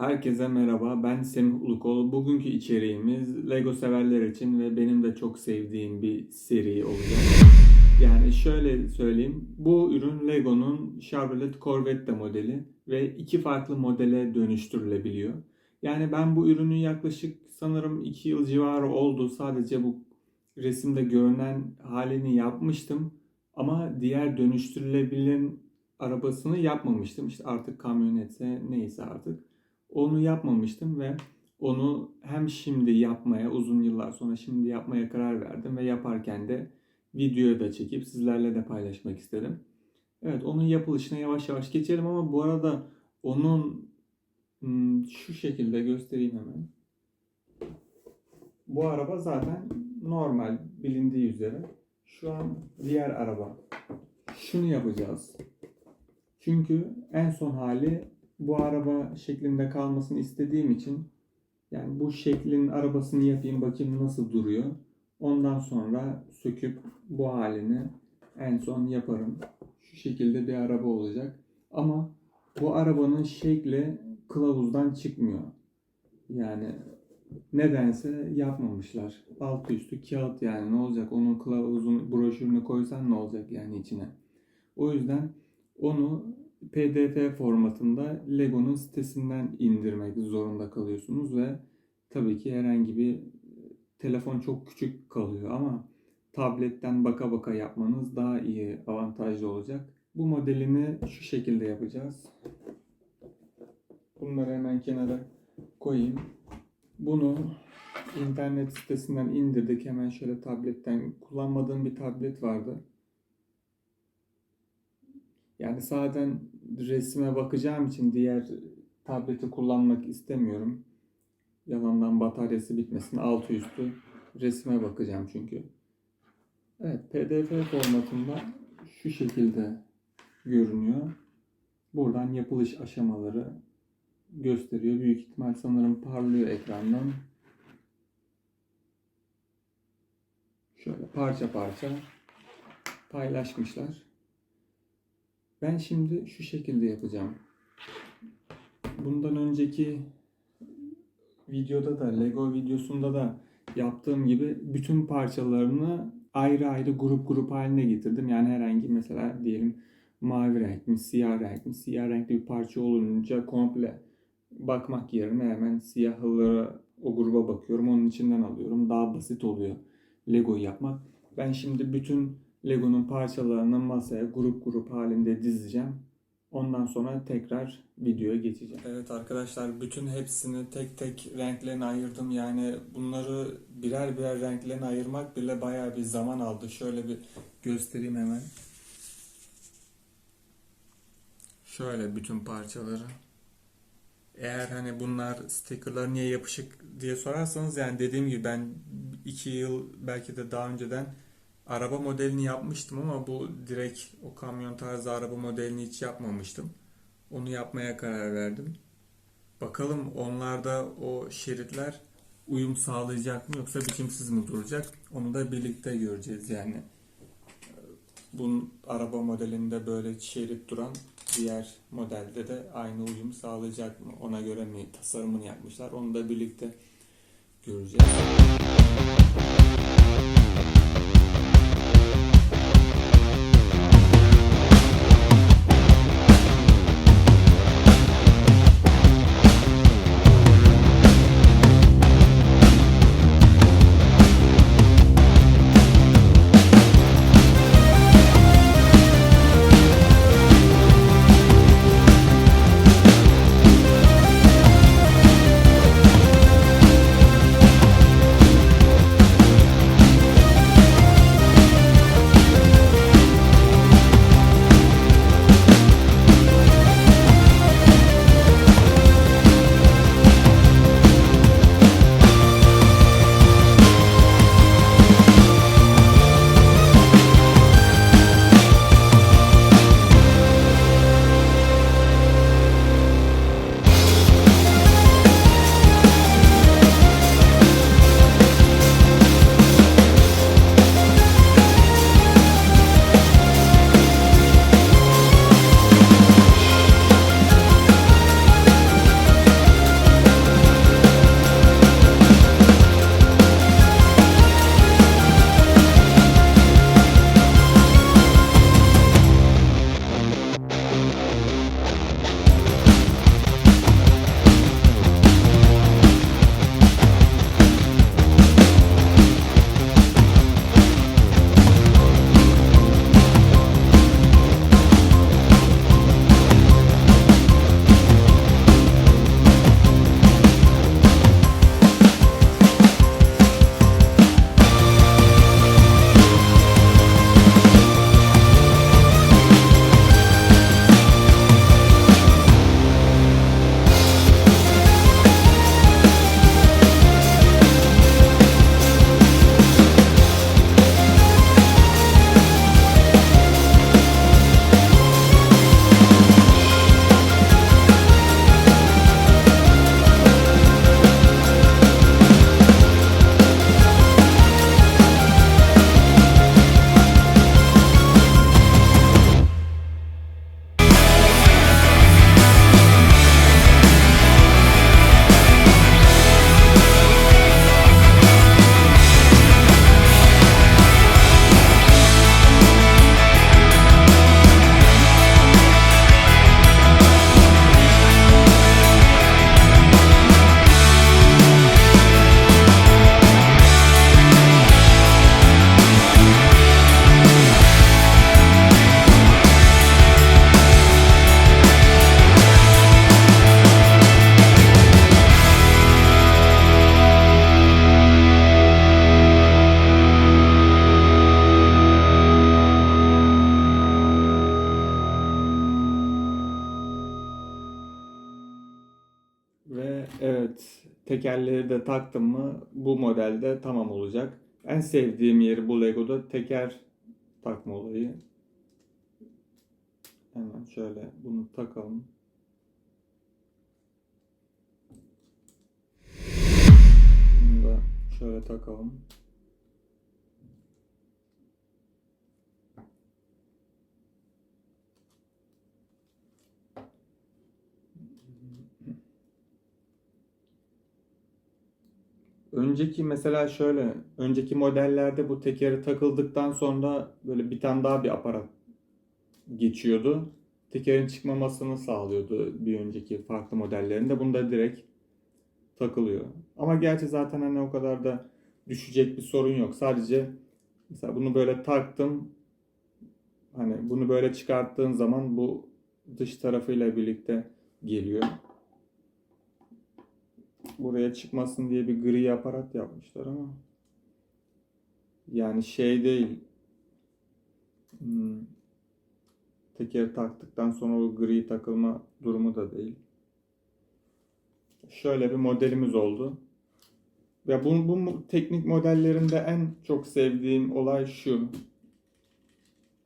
Herkese merhaba, ben Semih Ulukol. Bugünkü içeriğimiz Lego severler için ve benim de çok sevdiğim bir seri olacak. Yani şöyle söyleyeyim, bu ürün Lego'nun Chevrolet Corvette modeli ve iki farklı modele dönüştürülebiliyor. Yani ben bu ürünü yaklaşık sanırım 2 yıl civarı oldu. Sadece bu resimde görünen halini yapmıştım. Ama diğer dönüştürülebilen arabasını yapmamıştım. İşte artık kamyonetse neyse artık. Onu yapmamıştım ve onu hem şimdi yapmaya uzun yıllar sonra şimdi yapmaya karar verdim ve yaparken de videoyu da çekip sizlerle de paylaşmak istedim. Evet onun yapılışına yavaş yavaş geçelim ama bu arada onun hmm, şu şekilde göstereyim hemen. Bu araba zaten normal bilindiği üzere. Şu an diğer araba. Şunu yapacağız. Çünkü en son hali bu araba şeklinde kalmasını istediğim için yani bu şeklin arabasını yapayım bakayım nasıl duruyor. Ondan sonra söküp bu halini en son yaparım. Şu şekilde bir araba olacak. Ama bu arabanın şekli kılavuzdan çıkmıyor. Yani nedense yapmamışlar. Altı üstü kağıt yani ne olacak? Onun kılavuzun broşürünü koysan ne olacak yani içine? O yüzden onu PDF formatında Lego'nun sitesinden indirmek zorunda kalıyorsunuz ve tabii ki herhangi bir telefon çok küçük kalıyor ama tabletten baka baka yapmanız daha iyi, avantajlı olacak. Bu modelini şu şekilde yapacağız. Bunları hemen kenara koyayım. Bunu internet sitesinden indirdik. Hemen şöyle tabletten kullanmadığım bir tablet vardı. Yani zaten resime bakacağım için diğer tableti kullanmak istemiyorum. Yalandan bataryası bitmesin. Altı üstü resime bakacağım çünkü. Evet PDF formatında şu şekilde görünüyor. Buradan yapılış aşamaları gösteriyor. Büyük ihtimal sanırım parlıyor ekrandan. Şöyle parça parça paylaşmışlar. Ben şimdi şu şekilde yapacağım. Bundan önceki videoda da Lego videosunda da yaptığım gibi bütün parçalarını ayrı ayrı grup grup haline getirdim. Yani herhangi mesela diyelim mavi renk mi, siyah renk mi, siyah renkli bir parça olunca komple bakmak yerine hemen siyahları o gruba bakıyorum. Onun içinden alıyorum. Daha basit oluyor Lego yapmak. Ben şimdi bütün Lego'nun parçalarını masaya grup grup halinde dizeceğim. Ondan sonra tekrar videoya geçeceğim. Evet arkadaşlar bütün hepsini tek tek renklerine ayırdım. Yani bunları birer birer renklerine ayırmak bile bayağı bir zaman aldı. Şöyle bir göstereyim hemen. Şöyle bütün parçaları. Eğer hani bunlar stickerlar niye yapışık diye sorarsanız yani dediğim gibi ben 2 yıl belki de daha önceden araba modelini yapmıştım ama bu direkt o kamyon tarzı araba modelini hiç yapmamıştım. Onu yapmaya karar verdim. Bakalım onlarda o şeritler uyum sağlayacak mı yoksa biçimsiz mi duracak? Onu da birlikte göreceğiz yani. Bunun araba modelinde böyle şerit duran diğer modelde de aynı uyum sağlayacak mı? Ona göre mi tasarımını yapmışlar? Onu da birlikte göreceğiz. Tekerleri de taktım mı bu modelde tamam olacak. En sevdiğim yeri bu Lego'da teker takma olayı. Hemen şöyle bunu takalım. Bunu da şöyle takalım. Önceki mesela şöyle, önceki modellerde bu tekeri takıldıktan sonra böyle bir tane daha bir aparat geçiyordu. Tekerin çıkmamasını sağlıyordu bir önceki farklı modellerinde. Bunda direkt takılıyor. Ama gerçi zaten hani o kadar da düşecek bir sorun yok. Sadece mesela bunu böyle taktım. Hani bunu böyle çıkarttığın zaman bu dış tarafıyla birlikte geliyor. Buraya çıkmasın diye bir gri aparat yapmışlar ama yani şey değil. Hmm, teker taktıktan sonra o gri takılma durumu da değil. Şöyle bir modelimiz oldu. Ya bu, bu teknik modellerinde en çok sevdiğim olay şu.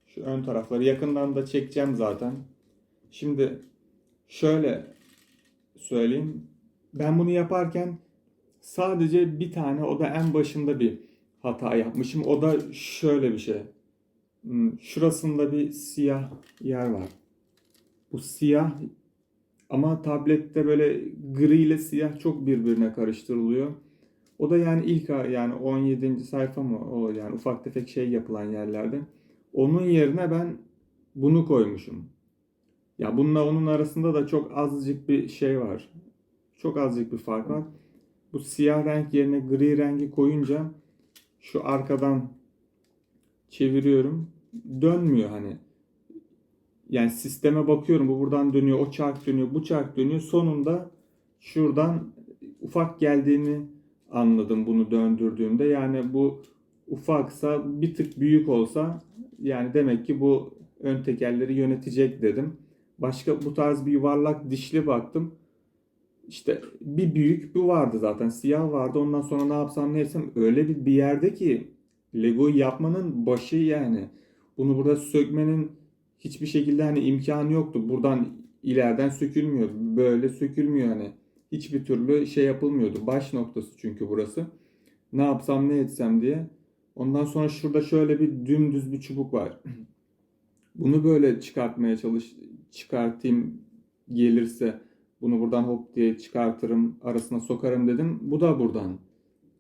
Şu ön tarafları yakından da çekeceğim zaten. Şimdi şöyle söyleyeyim. Ben bunu yaparken sadece bir tane o da en başında bir hata yapmışım. O da şöyle bir şey. Hmm, Şurasında bir siyah yer var. Bu siyah ama tablette böyle gri ile siyah çok birbirine karıştırılıyor. O da yani ilk yani 17. sayfa mı o yani ufak tefek şey yapılan yerlerde. Onun yerine ben bunu koymuşum. Ya bununla onun arasında da çok azıcık bir şey var. Çok azıcık bir fark var. Bu siyah renk yerine gri rengi koyunca şu arkadan çeviriyorum. Dönmüyor hani. Yani sisteme bakıyorum bu buradan dönüyor, o çark dönüyor, bu çark dönüyor. Sonunda şuradan ufak geldiğini anladım bunu döndürdüğümde. Yani bu ufaksa bir tık büyük olsa yani demek ki bu ön tekerleri yönetecek dedim. Başka bu tarz bir yuvarlak dişli baktım. İşte bir büyük bir vardı zaten. Siyah vardı. Ondan sonra ne yapsam ne etsem öyle bir, bir yerde ki Lego'yu yapmanın başı yani. Bunu burada sökmenin hiçbir şekilde hani imkanı yoktu. Buradan ileriden sökülmüyor. Böyle sökülmüyor hani. Hiçbir türlü şey yapılmıyordu. Baş noktası çünkü burası. Ne yapsam ne etsem diye. Ondan sonra şurada şöyle bir dümdüz bir çubuk var. Bunu böyle çıkartmaya çalış çıkartayım gelirse bunu buradan hop diye çıkartırım arasına sokarım dedim. Bu da buradan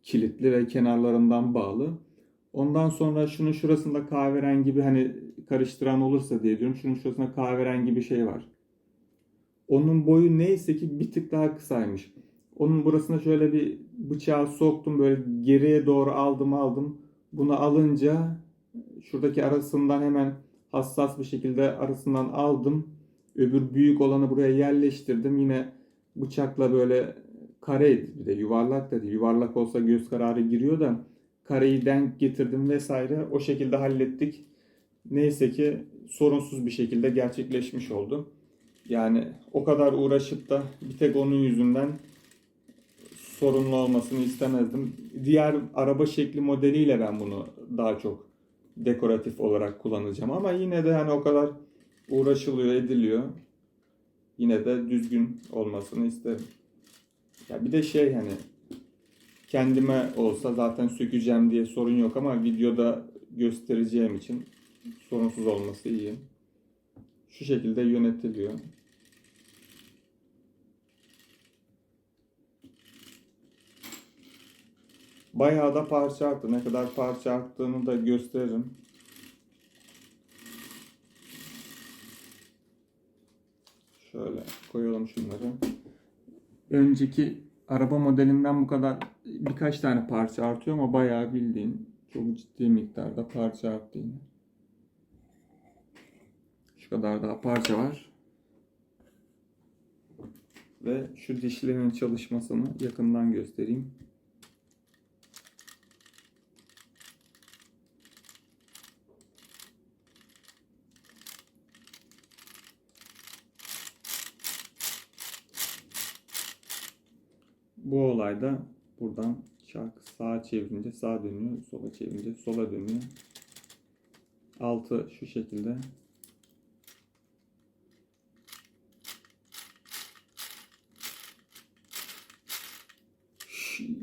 kilitli ve kenarlarından bağlı. Ondan sonra şunun şurasında kahverengi bir hani karıştıran olursa diye diyorum. Şunun şurasında kahverengi bir şey var. Onun boyu neyse ki bir tık daha kısaymış. Onun burasına şöyle bir bıçağı soktum böyle geriye doğru aldım aldım. Bunu alınca şuradaki arasından hemen hassas bir şekilde arasından aldım. Öbür büyük olanı buraya yerleştirdim. Yine bıçakla böyle kare bir de yuvarlak da değil. Yuvarlak olsa göz kararı giriyor da kareyi denk getirdim vesaire. O şekilde hallettik. Neyse ki sorunsuz bir şekilde gerçekleşmiş oldu. Yani o kadar uğraşıp da bir tek onun yüzünden sorunlu olmasını istemezdim. Diğer araba şekli modeliyle ben bunu daha çok dekoratif olarak kullanacağım ama yine de hani o kadar uğraşılıyor, ediliyor. Yine de düzgün olmasını isterim. Ya bir de şey hani kendime olsa zaten sökeceğim diye sorun yok ama videoda göstereceğim için sorunsuz olması iyi. Şu şekilde yönetiliyor. Bayağı da parça arttı. Ne kadar parça arttığını da gösteririm. Şöyle koyalım şunları. Önceki araba modelinden bu kadar birkaç tane parça artıyor ama bayağı bildiğin çok ciddi miktarda parça arttı yine. Şu kadar daha parça var. Ve şu dişlerin çalışmasını yakından göstereyim. bu olayda buradan çark sağa çevirince sağa dönüyor, sola çevirince sola dönüyor. Altı şu şekilde.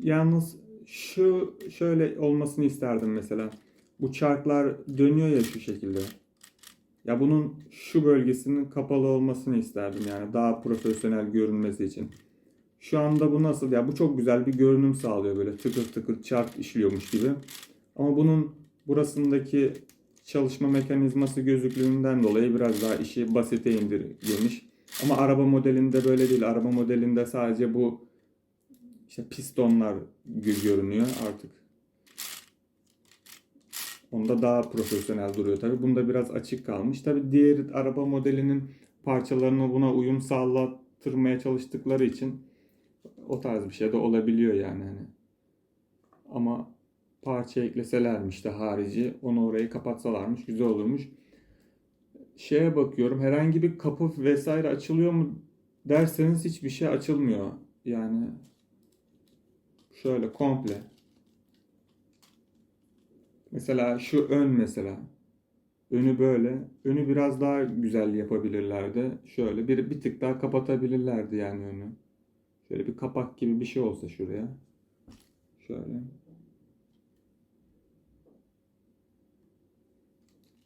Yalnız şu şöyle olmasını isterdim mesela. Bu çarklar dönüyor ya şu şekilde. Ya bunun şu bölgesinin kapalı olmasını isterdim yani daha profesyonel görünmesi için. Şu anda bu nasıl? Ya bu çok güzel bir görünüm sağlıyor böyle tıkır tıkır çark işliyormuş gibi. Ama bunun burasındaki çalışma mekanizması gözüklüğünden dolayı biraz daha işi basite indirgemiş. Ama araba modelinde böyle değil. Araba modelinde sadece bu işte pistonlar gö- görünüyor artık. Onda daha profesyonel duruyor tabi. Bunda biraz açık kalmış. Tabi diğer araba modelinin parçalarını buna uyum sağlattırmaya çalıştıkları için o tarz bir şey de olabiliyor yani. Hani. Ama parça ekleselermiş de harici onu orayı kapatsalarmış güzel olurmuş. Şeye bakıyorum herhangi bir kapı vesaire açılıyor mu derseniz hiçbir şey açılmıyor. Yani şöyle komple. Mesela şu ön mesela. Önü böyle. Önü biraz daha güzel yapabilirlerdi. Şöyle bir, bir tık daha kapatabilirlerdi yani önü. Şöyle bir kapak gibi bir şey olsa şuraya. Şöyle.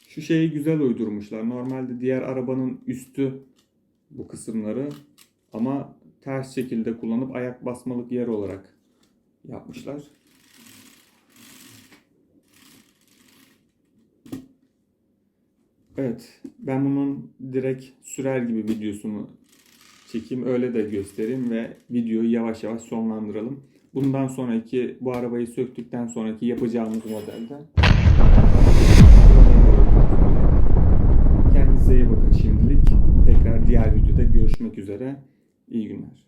Şu şeyi güzel uydurmuşlar. Normalde diğer arabanın üstü bu kısımları ama ters şekilde kullanıp ayak basmalık yer olarak yapmışlar. Evet, ben bunun direkt sürer gibi videosunu çekeyim, öyle de göstereyim ve videoyu yavaş yavaş sonlandıralım. Bundan sonraki, bu arabayı söktükten sonraki yapacağımız modelde Kendinize iyi bakın şimdilik. Tekrar diğer videoda görüşmek üzere. İyi günler.